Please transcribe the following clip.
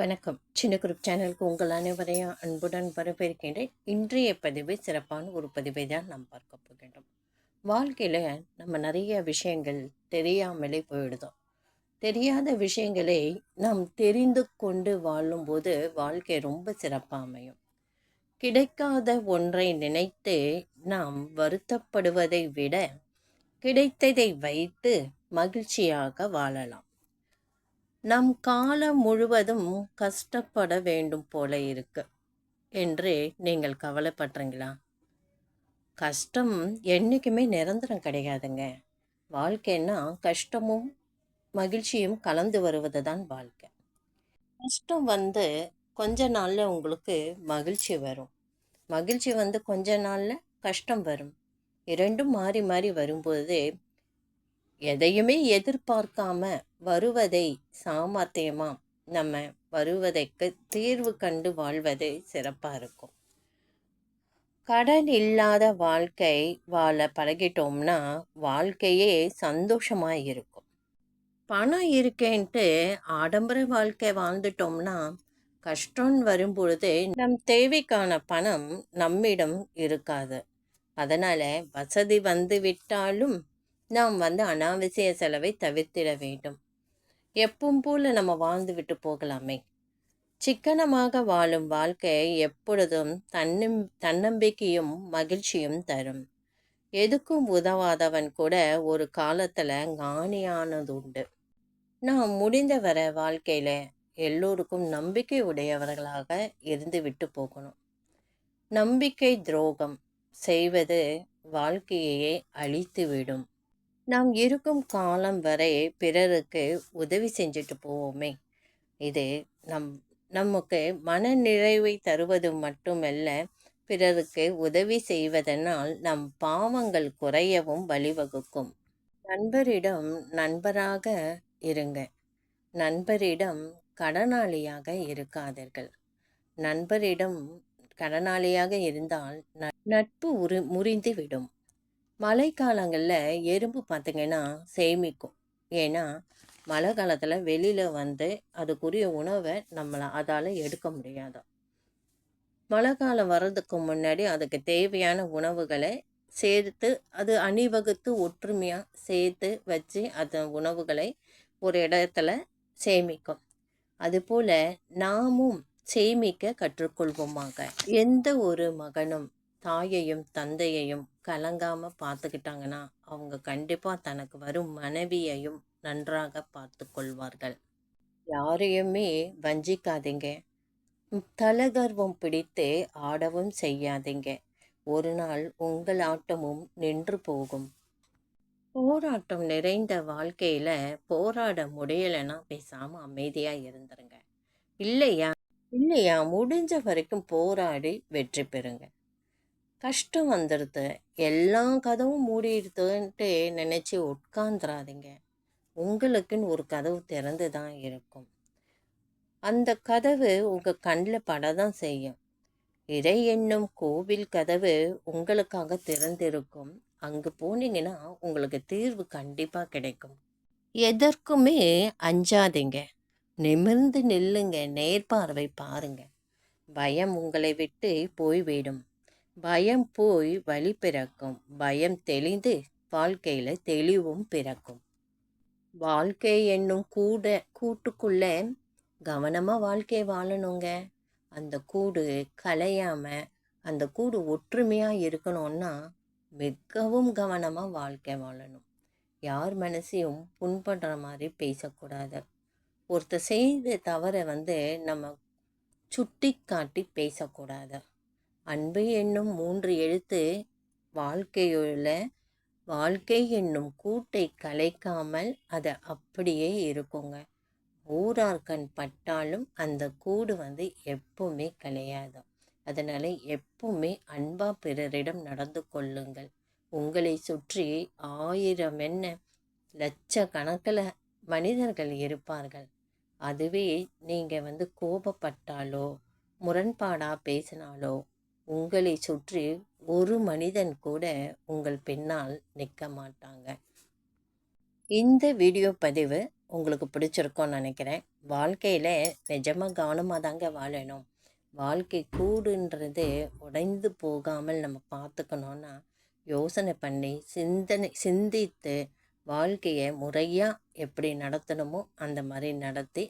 வணக்கம். சின்ன குரூப் சேனலுக்கு உங்கள் அனைவரையும் அன்புடன் வரவேற்கின்றேன். இன்றைய பதிவு சிறப்பான ஒரு பதிவை தான் நாம் பார்க்க போகின்றோம். வாழ்க்கையில் நம்ம நிறைய விஷயங்கள் தெரியாமலே போயிடுதோம். தெரியாத விஷயங்களை நாம் தெரிந்து கொண்டு வாழும்போது வாழ்க்கை ரொம்ப சிறப்பாக அமையும். கிடைக்காத ஒன்றை நினைத்து நாம் வருத்தப்படுவதை விட கிடைத்ததை வைத்து மகிழ்ச்சியாக வாழலாம். நம் காலம் முழுவதும் கஷ்டப்பட வேண்டும் போல இருக்கு. என்று நீங்கள் கவலைப்படுறீங்களா கஷ்டம் என்றைக்குமே நிரந்தரம் கிடையாதுங்க. வாழ்க்கைன்னா கஷ்டமும் மகிழ்ச்சியும் கலந்து வருவது தான் வாழ்க்கை. கஷ்டம் வந்து கொஞ்ச நாளில் உங்களுக்கு மகிழ்ச்சி வரும். மகிழ்ச்சி வந்து கொஞ்ச நாளில் கஷ்டம் வரும். இரண்டும் மாறி மாறி வரும்போது எதையுமே எதிர்பார்க்காம வருவதை சாமர்த்தியமாக நம்ம வருவதைக்கு தீர்வு கண்டு வாழ்வது சிறப்பாக இருக்கும். கடன் இல்லாத வாழ்க்கை வாழ பழகிட்டோம்னா வாழ்க்கையே சந்தோஷமாக இருக்கும். பணம் இருக்கேன்ட்டு ஆடம்பர வாழ்க்கை வாழ்ந்துட்டோம்னா கஷ்டம் வரும்பொழுது நம் தேவைக்கான பணம் நம்மிடம் இருக்காது. அதனால் வசதி வந்து விட்டாலும் நாம் வந்து அனாவசிய செலவை தவிர்த்திட வேண்டும். எப்பவும் போல நம்ம வாழ்ந்து விட்டு போகலாமே. சிக்கனமாக வாழும் வாழ்க்கை எப்பொழுதும் தன்னம் தன்னம்பிக்கையும் மகிழ்ச்சியும் தரும். எதுக்கும் உதவாதவன் கூட ஒரு காலத்தில் ஞானியானது உண்டு நாம் முடிந்தவரை வாழ்க்கையில் எல்லோருக்கும் நம்பிக்கை உடையவர்களாக இருந்து விட்டு போகணும். நம்பிக்கை துரோகம் செய்வது வாழ்க்கையையே அழித்துவிடும். நாம் இருக்கும் காலம் வரை பிறருக்கு உதவி செஞ்சுட்டு போவோமே. இது நம் நமக்கு மன நிறைவை தருவது மட்டுமல்ல பிறருக்கு உதவி செய்வதனால் நம் பாவங்கள் குறையவும் வழிவகுக்கும். நண்பரிடம் நண்பராக இருங்க. நண்பரிடம் கடனாளியாக இருக்காதீர்கள். நண்பரிடம் கடனாளியாக இருந்தால் நட்பு உரு முறிந்துவிடும். மழை காலங்களில் எறும்பு பார்த்திங்கன்னா சேமிக்கும். ஏன்னா மழை காலத்தில் வெளியில் வந்து அதுக்குரிய உணவை நம்மளை அதால் எடுக்க முடியாது மழை காலம் வர்றதுக்கு முன்னாடி அதுக்கு தேவையான உணவுகளை சேர்த்து அது அணிவகுத்து ஒற்றுமையாக சேர்த்து வச்சு அந்த உணவுகளை ஒரு இடத்துல சேமிக்கும். அதுபோல் நாமும் சேமிக்க கற்றுக்கொள்வோமாக. எந்த ஒரு மகனும் தாயையும் தந்தையையும் கலங்காமல் பார்த்துக்கிட்டாங்கன்னா அவங்க கண்டிப்பாக தனக்கு வரும் மனைவியையும் நன்றாக பார்த்து கொள்வார்கள். யாரையுமே வஞ்சிக்காதீங்க. தலகர்வம் பிடித்து ஆடவும் செய்யாதீங்க. ஒரு நாள் உங்கள் ஆட்டமும் நின்று போகும். போராட்டம் நிறைந்த வாழ்க்கையில் போராட முடியலைன்னா பேசாமல் அமைதியாக இருந்துருங்க. இல்லையா? இல்லையா? முடிஞ்ச வரைக்கும் போராடி வெற்றி பெறுங்க. கஷ்டம் வந்துடுது எல்லா கதவும் மூடிடுதுன்ட்டு நினச்சி உட்காந்துராதீங்க உங்களுக்குன்னு ஒரு கதவு திறந்து தான் இருக்கும். அந்த கதவு உங்கள் கண்ணில் பட தான் செய்யும். இறை என்னும் கோவில் கதவு உங்களுக்காக திறந்திருக்கும். அங்கே போனீங்கன்னா உங்களுக்கு தீர்வு கண்டிப்பாக கிடைக்கும். எதற்குமே அஞ்சாதீங்க. நிமிர்ந்து நில்லுங்க. நேர்பார்வை பாருங்க. பயம் உங்களை விட்டு போய்விடும். பயம் போய் வழி பிறக்கும். பயம் தெளிந்து வாழ்க்கையில் தெளிவும் பிறக்கும். வாழ்க்கை என்னும் கூட கூட்டுக்குள்ளே கவனமாக வாழ்க்கையை வாழணுங்க. அந்த கூடு கலையாமல் அந்த கூடு ஒற்றுமையாக இருக்கணும்னா மிகவும் கவனமாக வாழ்க்கை வாழணும். யார் மனசையும் புண்படுற மாதிரி பேசக்கூடாது. ஒருத்தர் செய்த தவறை வந்து நம்ம சுட்டி காட்டி பேசக்கூடாது. அன்பு என்னும் மூன்று எழுத்து வாழ்க்கையுள்ள வாழ்க்கை என்னும் கூட்டை கலைக்காமல் அது அப்படியே இருக்குங்க. ஊரார் கண் பட்டாலும் அந்த கூடு வந்து எப்பவுமே கலையாது. அதனால் எப்பவுமே அன்பா பிறரிடம் நடந்து கொள்ளுங்கள். உங்களை சுற்றி ஆயிரம் என்ன லட்சக்கணக்கில் மனிதர்கள் இருப்பார்கள். அதுவே நீங்கள் வந்து கோபப்பட்டாலோ முரண்பாடாக பேசினாலோ உங்களை சுற்றி ஒரு மனிதன் கூட உங்கள் பின்னால் நிற்க மாட்டாங்க. இந்த வீடியோ பதிவு உங்களுக்கு பிடிச்சிருக்கும்னு நினைக்கிறேன். வாழ்க்கையில் நிஜமாக கவனமாக தாங்க வாழணும். வாழ்க்கை கூடுன்றது உடைந்து போகாமல் நம்ம பார்த்துக்கணுன்னா யோசனை பண்ணி சிந்தனை சிந்தித்து வாழ்க்கையை முறையாக எப்படி நடத்தணுமோ அந்த மாதிரி நடத்தி